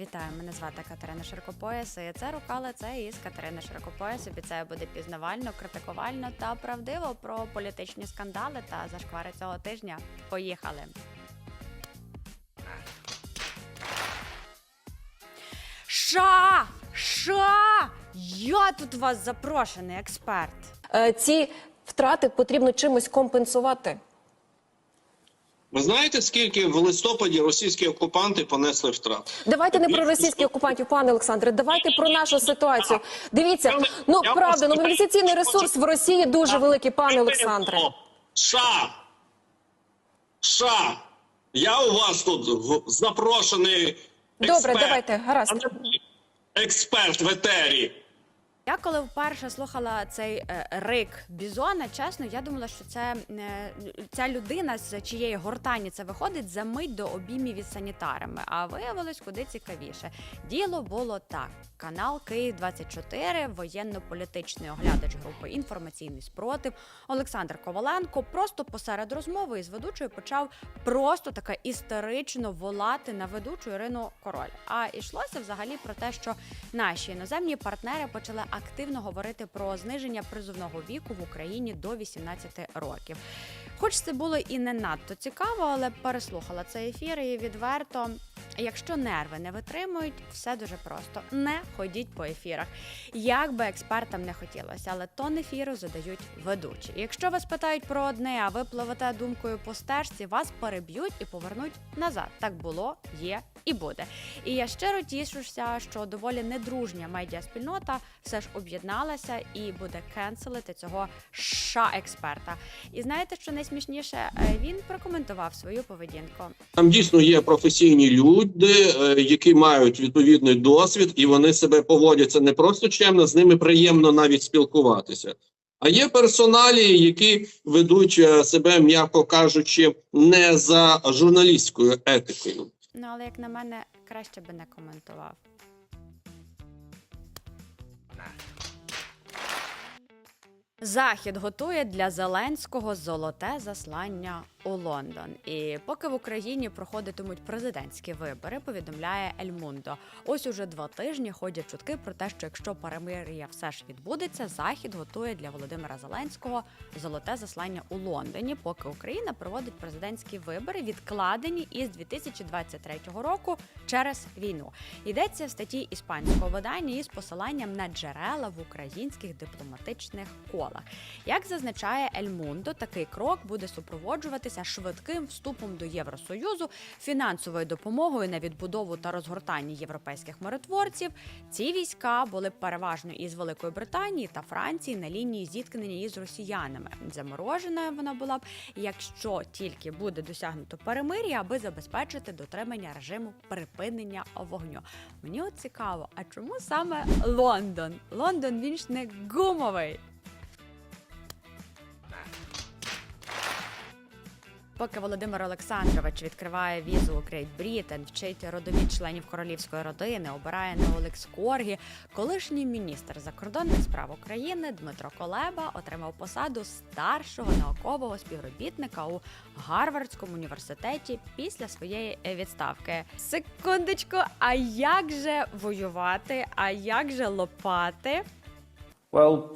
Вітаю, мене звати Катерина Широкопояс, і це рука лице із Катерини Широкопояс. Обіцяю, буде пізнавально, критикувально та правдиво про політичні скандали та зашквари цього тижня. Поїхали. Ша! Ша! Я тут вас запрошений експерт. Е, Ці втрати потрібно чимось компенсувати. Ви знаєте, скільки в листопаді російські окупанти понесли втрат? Давайте не про російських окупантів, пане Олександре. Давайте про нашу ситуацію. Дивіться, ну правда, ну мобілізаційний ресурс в Росії дуже великий, пане Олександре. США! США! Я у вас тут запрошений Добре, давайте, гаразд. Експерт в етері. Я коли вперше слухала цей е, рик Бізона, чесно, я думала, що це е, ця людина, з чиєї гортані це виходить, за мить до обіймів із санітарами. А виявилось куди цікавіше. Діло було так: канал Київ 24 воєнно-політичний оглядач групи інформаційний спротив Олександр Коваленко просто посеред розмови із ведучою почав просто таке істерично волати на ведучу Ірину Король. А йшлося взагалі про те, що наші іноземні партнери почали активно говорити про зниження призовного віку в Україні до 18 років. Хоч це було і не надто цікаво, але переслухала цей ефір і відверто. Якщо нерви не витримують, все дуже просто. Не ходіть по ефірах. Як би експертам не хотілося, але тон ефіру задають ведучі. Якщо вас питають про одне, а ви пливете думкою по стежці, вас переб'ють і повернуть назад. Так було, є і буде. І я щиро тішуся, що доволі недружня медіаспільнота все ж об'єдналася і буде кенселити цього ша експерта. І знаєте, що найсмішніше? Е, Він прокоментував свою поведінку. Там дійсно є професійні люди, е, які мають відповідний досвід, і вони себе поводяться не просто чемно, з ними приємно навіть спілкуватися. А є персоналі, які ведуть е, себе, м'яко кажучи, не за журналістською етикою. Ну але як на мене, краще би не коментував. Захід готує для Зеленського золоте заслання у Лондон. І поки в Україні проходитимуть президентські вибори, повідомляє Ель Мундо. Ось уже два тижні ходять чутки про те, що якщо перемир'я все ж відбудеться, захід готує для Володимира Зеленського золоте заслання у Лондоні, поки Україна проводить президентські вибори, відкладені із 2023 року через війну. Йдеться в статті іспанського видання із посиланням на джерела в українських дипломатичних колах. Як зазначає Ель Мундо, такий крок буде супроводжуватися швидким вступом до Євросоюзу, фінансовою допомогою на відбудову та розгортання європейських миротворців. Ці війська були переважно із Великої Британії та Франції на лінії зіткнення із росіянами. Замороженою вона була б, якщо тільки буде досягнуто перемир'я, аби забезпечити дотримання режиму припинення вогню. Мені цікаво, а чому саме Лондон? Лондон він ж не гумовий. Поки Володимир Олександрович відкриває візу у Great Britain, вчить родові членів королівської родини, обирає на Олекс Коргі, колишній міністр закордонних справ України Дмитро Колеба отримав посаду старшого наукового співробітника у Гарвардському університеті після своєї відставки. Секундочку, а як же воювати? А як же лопати?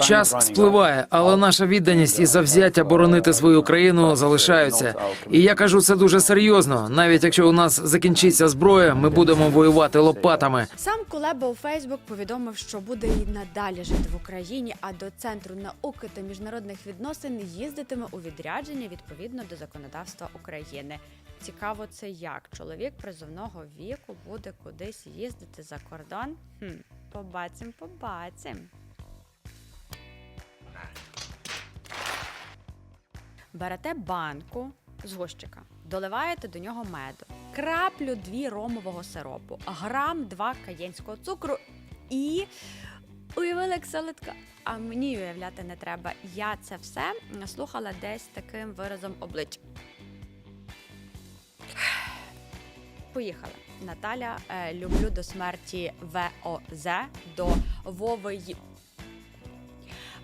Час спливає, але наша відданість і завзяття боронити свою країну залишаються. І я кажу це дуже серйозно. Навіть якщо у нас закінчиться зброя, ми будемо воювати лопатами. Сам Кулеба у Фейсбук повідомив, що буде і надалі жити в Україні, а до центру науки та міжнародних відносин їздитиме у відрядження відповідно до законодавства України. Цікаво, це як чоловік призовного віку буде кудись їздити за кордон. Хм, побачим, побачим. Берете банку з горщика, доливаєте до нього меду, краплю дві ромового сиропу, грам два каєнського цукру і уявили як солодка. А мені уявляти не треба. Я це все слухала десь таким виразом обличчя. Поїхали. Наталя, е, люблю до смерті ВОЗ до Вови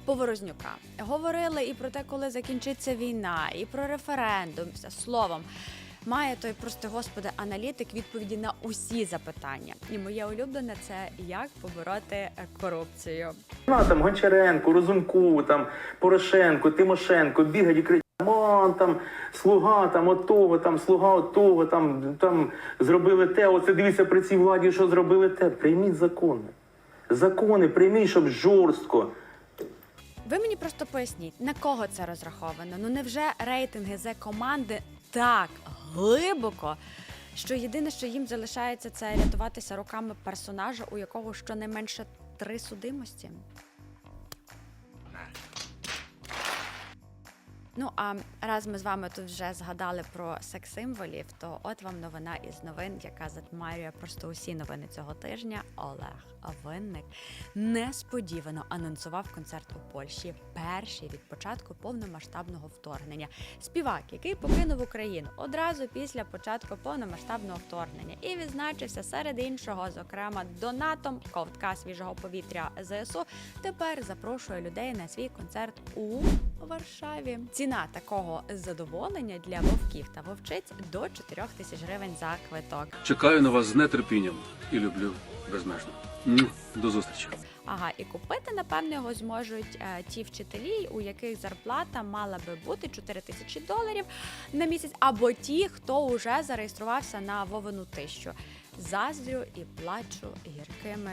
Поворознюка. Говорили і про те, коли закінчиться війна, і про референдум. Словом, має той прости господи аналітик відповіді на усі запитання. І моє улюблене це як побороти корупцію. На там Гончаренко, Розумку, там Порошенко, Тимошенко бігають і кричать, «Мон, там слуга там отого, там слуга отого, там, там зробили те. Оце дивіться при цій владі, що зробили те. Прийміть закони. Закони прийміть, щоб жорстко. Ви мені просто поясніть, на кого це розраховано? Ну невже рейтинги за команди так глибоко, що єдине, що їм залишається, це рятуватися руками персонажа, у якого щонайменше три судимості? Ну а раз ми з вами тут вже згадали про секс-символів, то от вам новина із новин, яка затьмарює просто усі новини цього тижня. Олег Винник несподівано анонсував концерт у Польщі, перший від початку повномасштабного вторгнення. Співак, який покинув Україну одразу після початку повномасштабного вторгнення, і відзначився серед іншого, зокрема, донатом ковтка свіжого повітря ЗСУ. Тепер запрошує людей на свій концерт у Варшаві. Ціна такого задоволення для вовків та вовчиць до 4 тисяч гривень за квиток. Чекаю на вас з нетерпінням і люблю безмежно. До зустрічі. Ага, і купити, напевно, його зможуть е, ті вчителі, у яких зарплата мала би бути 4 тисячі доларів на місяць, або ті, хто вже зареєструвався на Вовину тищу. Заздрю і плачу гіркими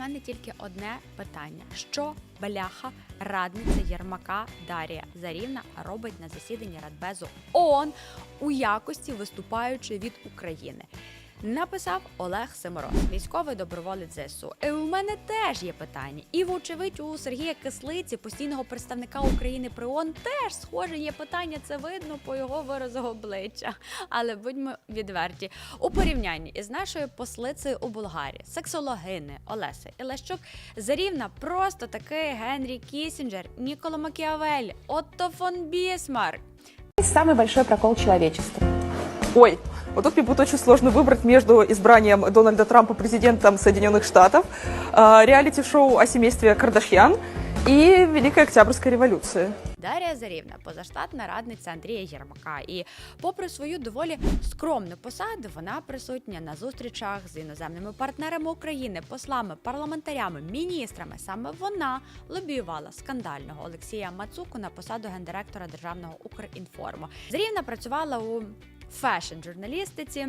Мене тільки одне питання: що бляха радниця Єрмака Дарія Зарівна робить на засіданні Радбезу ООН у якості виступаючи від України? Написав Олег Симороз, військовий доброволець ЗСУ. І у мене теж є питання. І вочевидь у Сергія Кислиці, постійного представника України при ООН, теж схоже є питання. Це видно по його виразу обличчя. Але будьмо відверті у порівнянні із нашою послицею у Болгарії, сексологини Олеси Ілещук, Зарівна просто такий Генрі Кісінджер, Ніколо Макіавель, Отто фон Бісмарк. Самый большой прокол человечества. Ой, вот тут мне будет очень сложно выбрать между избранием Дональда Трампа президентом Соединенных Штатов, э, реалити-шоу о семействе Кардашьян и Великой Октябрьской революции. Дар'я Зарівна, позаштатна радниця Андрія Єрмака. І, попри свою доволі скромну посаду, вона присутня на зустрічах з іноземними партнерами України, послами, парламентарями, міністрами. Саме вона лобіювала скандального Олексія Мацуку на посаду гендиректора державного Укрінформу. Зарівна працювала у фешн-журналістиці.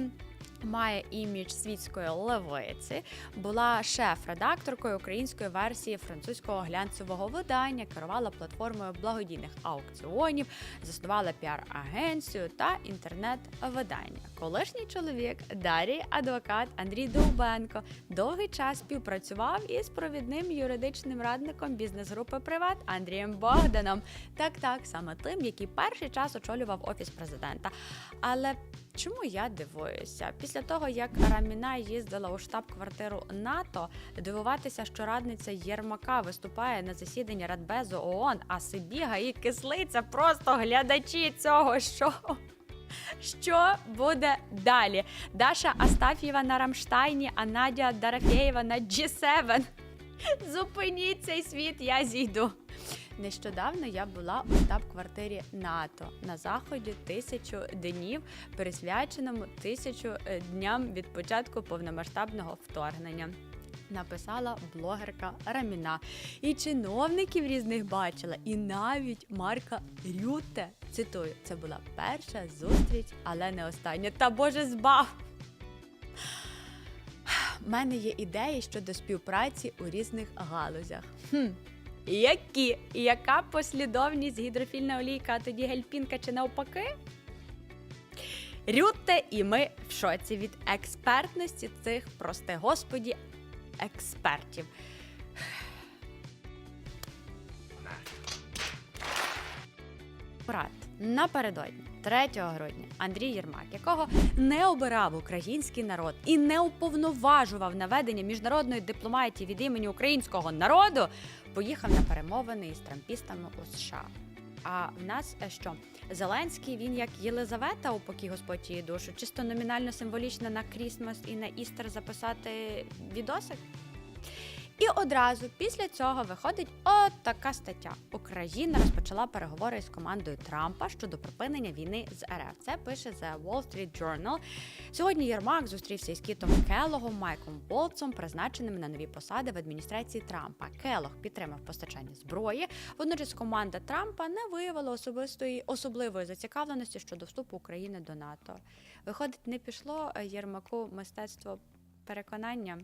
Має імідж світської левиці, була шеф-редакторкою української версії французького глянцевого видання, керувала платформою благодійних аукціонів, заснувала піар-агенцію та інтернет-видання. Колишній чоловік Дарій адвокат Андрій Довбенко довгий час співпрацював із провідним юридичним радником бізнес-групи Приват Андрієм Богданом. Так, так, саме тим, який перший час очолював офіс президента. Але Чому я дивуюся? Після того, як Раміна їздила у штаб-квартиру НАТО, дивуватися, що радниця Єрмака виступає на засіданні Радбезу ООН, а Сибіга і кислиця просто глядачі цього шоу. Що буде далі? Даша Астаф'єва на Рамштайні, а Надя Дарафєєва на G7. Зупиніть цей світ, я зійду. Нещодавно я була у штаб-квартирі НАТО на заході тисячу днів, присвяченому тисячу е, дням від початку повномасштабного вторгнення. Написала блогерка Раміна. І чиновників різних бачила, і навіть Марка Рюте. Цитую, це була перша зустріч, але не остання. Та Боже збав! У мене є ідеї щодо співпраці у різних галузях. Хм. Які? Яка послідовність гідрофільна олійка, а тоді гельпінка чи навпаки? Рюте, і ми в шоці від експертності цих, прости господі, експертів. Брат, напередодні 3 грудня Андрій Єрмак, якого не обирав український народ і не уповноважував на ведення міжнародної дипломатії від імені українського народу, поїхав на перемовини із трампістами у США. А в нас е, що? Зеленський він як Єлизавета у покій Господь її душу, чисто номінально символічно на Крісмас і на Істер записати відосик. І одразу після цього виходить от така стаття. Україна розпочала переговори з командою Трампа щодо припинення війни з РФ. Це пише The Wall Street Journal. Сьогодні Єрмак зустрівся із Кітом Келлогом, Майком Волцом, призначеними на нові посади в адміністрації Трампа. Келлог підтримав постачання зброї. Водночас команда Трампа не виявила особистої особливої зацікавленості щодо вступу України до НАТО. Виходить, не пішло е, Єрмаку мистецтво переконання.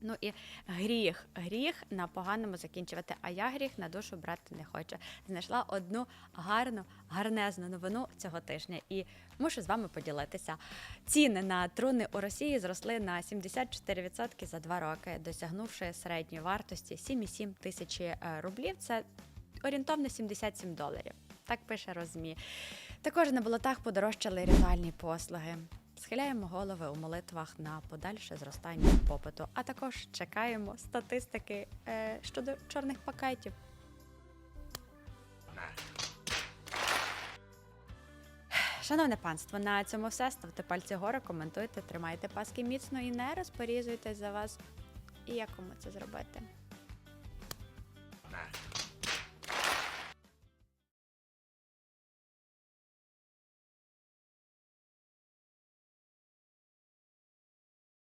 Ну і гріх, гріх на поганому закінчувати, а я гріх на душу брати не хочу. Знайшла одну гарну, гарнезну новину цього тижня і мушу з вами поділитися. Ціни на труни у Росії зросли на 74% за два роки, досягнувши середньої вартості 7,7 тисячі е, рублів. Це орієнтовно 77 доларів. Так пише Розмі. Також на болотах подорожчали ритуальні послуги. Схиляємо голови у молитвах на подальше зростання попиту, а також чекаємо статистики е, щодо чорних пакетів. Шановне панство, на цьому все. Ставте пальці гори, коментуйте, тримайте паски міцно і не розпорізуйтесь за вас. І як кому це зробити.